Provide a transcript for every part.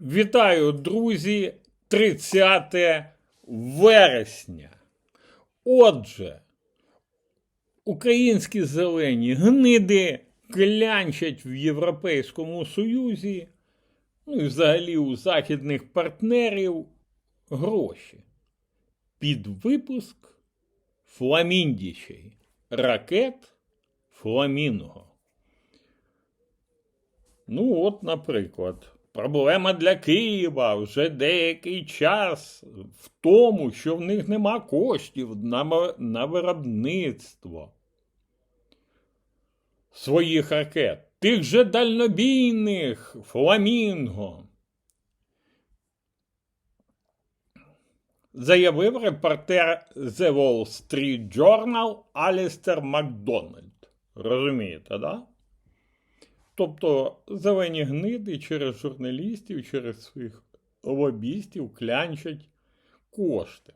Вітаю, друзі! 30 вересня. Отже, українські зелені гниди клянчать в Європейському Союзі, ну і взагалі у західних партнерів гроші під випуск фламіндічей ракет Фламінго. Ну, от, наприклад, проблема для Києва вже деякий час в тому, що в них нема коштів на, на виробництво своїх ракет. Тих же дальнобійних Фламінго. Заявив репортер The Wall Street Journal Алістер Макдональд. Розумієте, да? Тобто зелені гниди через журналістів, через своїх лобістів клянчать кошти.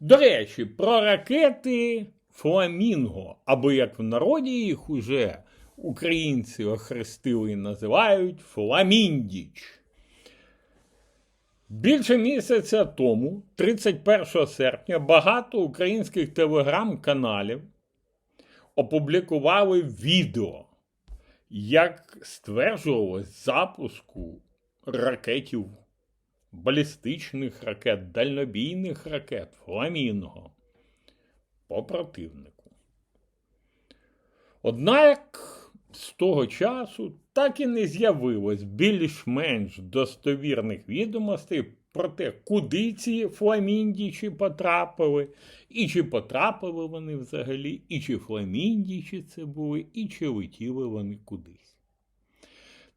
До речі, про ракети Фламінго, або як в народі їх уже українці охрестили і називають Фламіндіч. Більше місяця тому, 31 серпня, багато українських телеграм-каналів опублікували відео, як стверджувалось запуску ракетів, балістичних ракет, дальнобійних ракет Фламінго по противнику. Однак з того часу так і не з'явилось більш-менш достовірних відомостей про те, куди ці фламіндічі потрапили, і чи потрапили вони взагалі, і чи фламіндічі це були, і чи летіли вони кудись.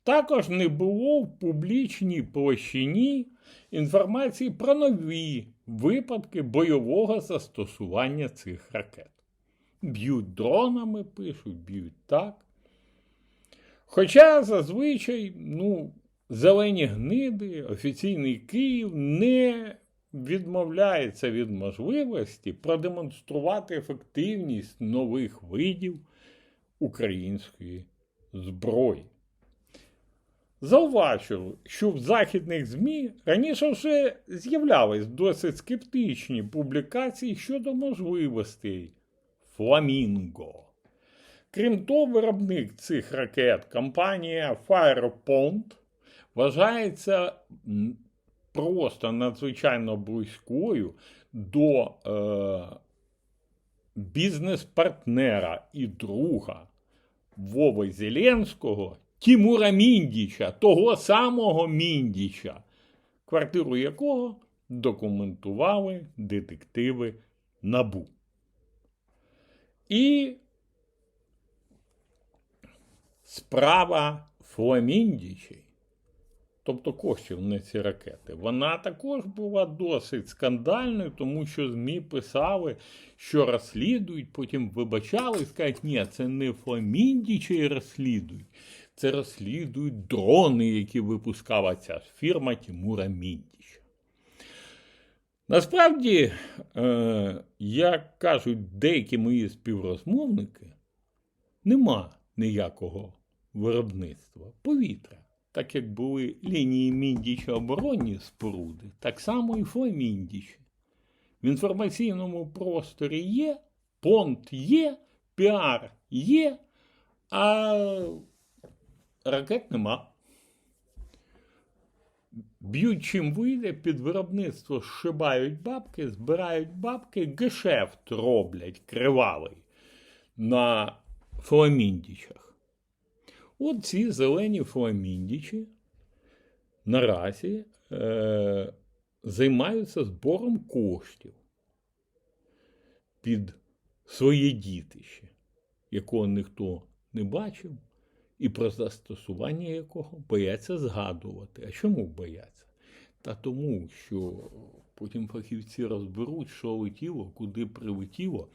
Також не було в публічній площині інформації про нові випадки бойового застосування цих ракет. Б'ють дронами, пишуть, б'ють так. Хоча зазвичай, ну, зелені гниди, офіційний Київ не відмовляється від можливості продемонструвати ефективність нових видів української зброї. Зауважу, що в західних ЗМІ раніше вже з'являлись досить скептичні публікації щодо можливостей Фламінго. Крім того, виробник цих ракет, компанія Firepond, вважається просто надзвичайно близькою до е, бізнес-партнера і друга Вови Зеленського Тімура Міндіча, того самого Міндіча, квартиру якого документували детективи Набу. І справа Фламіндічей, тобто коштів на ці ракети, вона також була досить скандальною, тому що ЗМІ писали, що розслідують, потім вибачали і скажуть, ні, це не Фламіндічей розслідують, це розслідують дрони, які випускала ця фірма Тимура Міндіча. Насправді, е, як кажуть деякі мої співрозмовники, нема ніякого виробництва повітря. Так як були лінії Міндіча оборонні споруди, так само і Фламіндічі. В інформаційному просторі є, понт є, піар є, а ракет нема. Б'ють чим вийде, під виробництво зшибають бабки, збирають бабки, гешефт роблять кривавий на фламіндічах. От ці зелені фламіндічі наразі е, займаються збором коштів під своє дітище, якого ніхто не бачив, і про застосування якого бояться згадувати. А чому бояться? Та тому, що потім фахівці розберуть, що летіло, куди прилетіло,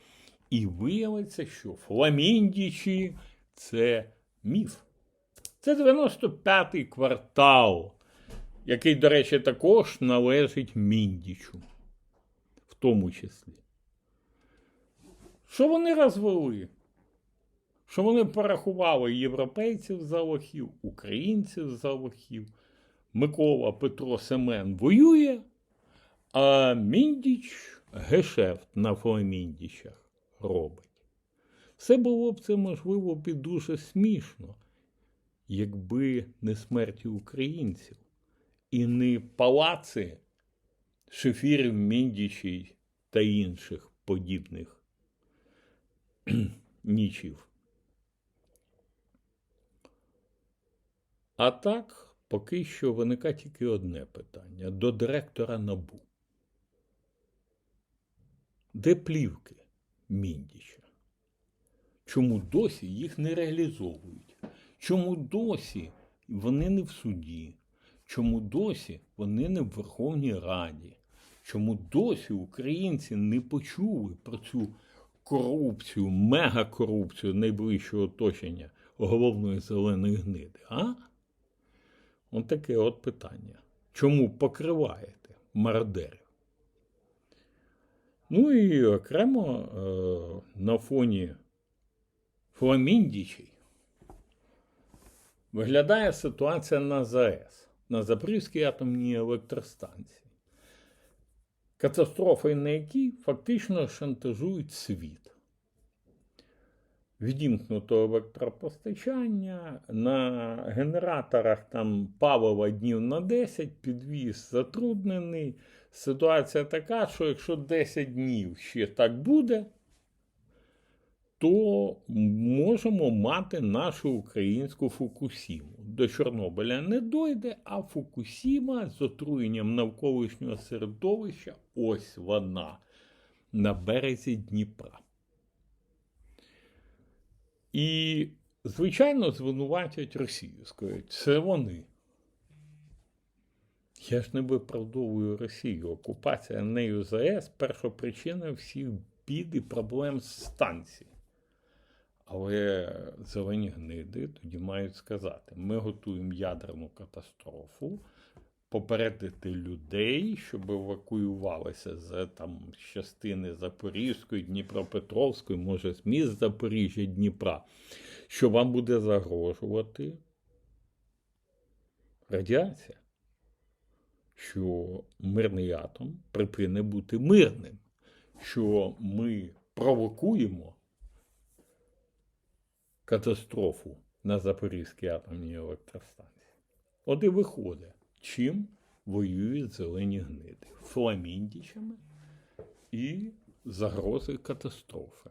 і виявиться, що фламіндічі це міф. Це 95-й квартал, який, до речі, також належить Міндічу, в тому числі. Що вони розвели? Що вони порахували європейців за лохів, українців за лохів, Микола Петро Семен воює, а Міндіч гешефт на Фламіндічах робить. Все було б це можливо б і дуже смішно, якби не смерті українців і не палаци шефірів Міндічій та інших подібних нічів. А так, поки що виникає тільки одне питання до директора НАБУ. Де плівки Міндіча? Чому досі їх не реалізовують? Чому досі вони не в суді? Чому досі вони не в Верховній Раді? Чому досі українці не почули про цю корупцію, мегакорупцію найближчого оточення головної зеленої гниди? А? От таке от питання. Чому покриваєте мародерів? Ну і окремо е, на фоні Фламіндічей виглядає ситуація на ЗАЕС, на Запорізькій атомній електростанції, катастрофи на якій фактично шантажують світ. Відімкнуто електропостачання, на генераторах там палива днів на 10, підвіз затруднений. Ситуація така, що якщо 10 днів ще так буде, то можемо мати нашу українську Фукусіму. До Чорнобиля не дойде, а Фукусіма з отруєнням навколишнього середовища ось вона на березі Дніпра. І, звичайно, звинуватять Росію. Скажуть, це вони. Я ж не виправдовую Росію. Окупація нею ЗАЕС перша причина всіх бід і проблем з станції. Але зелені гниди тоді мають сказати: ми готуємо ядерну катастрофу, попередити людей, щоб евакуювалися з там, частини Запорізької, Дніпропетровської, може, з міст Запоріжжя, Дніпра, що вам буде загрожувати? Радіація, що мирний атом припине бути мирним, що ми провокуємо катастрофу на Запорізькій атомній електростанції. От і виходить, чим воюють зелені гниди фламіндічами і загрозою катастрофи.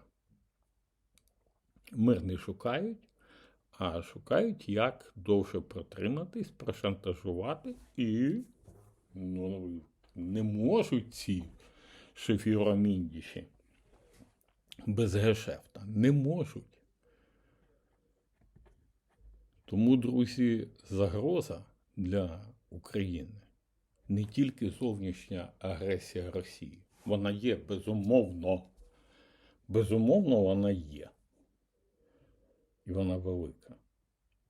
Мир не шукають, а шукають, як довше протриматись, прошантажувати і ну, не можуть ці шефіроміндіші без гешефта. Не можуть. Тому, друзі, загроза для України не тільки зовнішня агресія Росії. Вона є безумовно. Безумовно, вона є. І вона велика.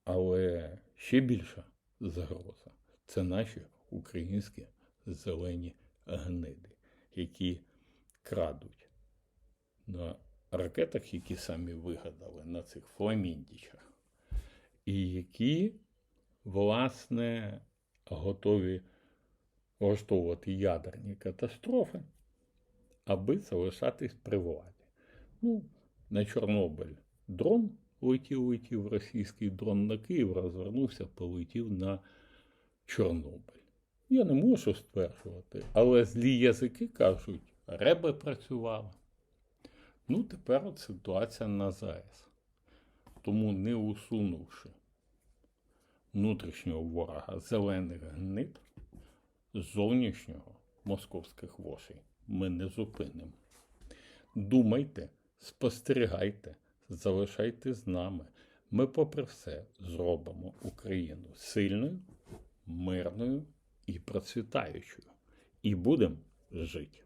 Але ще більша загроза це наші українські зелені гниди, які крадуть на ракетах, які самі вигадали, на цих фламіндічах і які, власне, готові влаштовувати ядерні катастрофи, аби залишатись при владі. Ну, на Чорнобиль дрон летів, летів російський дрон на Київ, розвернувся, полетів на Чорнобиль. Я не можу стверджувати, але злі язики кажуть, реби працювала. Ну, тепер от ситуація на ЗАЕС. Тому не усунувши внутрішнього ворога зелених гнид, зовнішнього московських вошей ми не зупинимо. Думайте, спостерігайте, залишайте з нами. Ми, попри все, зробимо Україну сильною, мирною і процвітаючою. І будемо жити.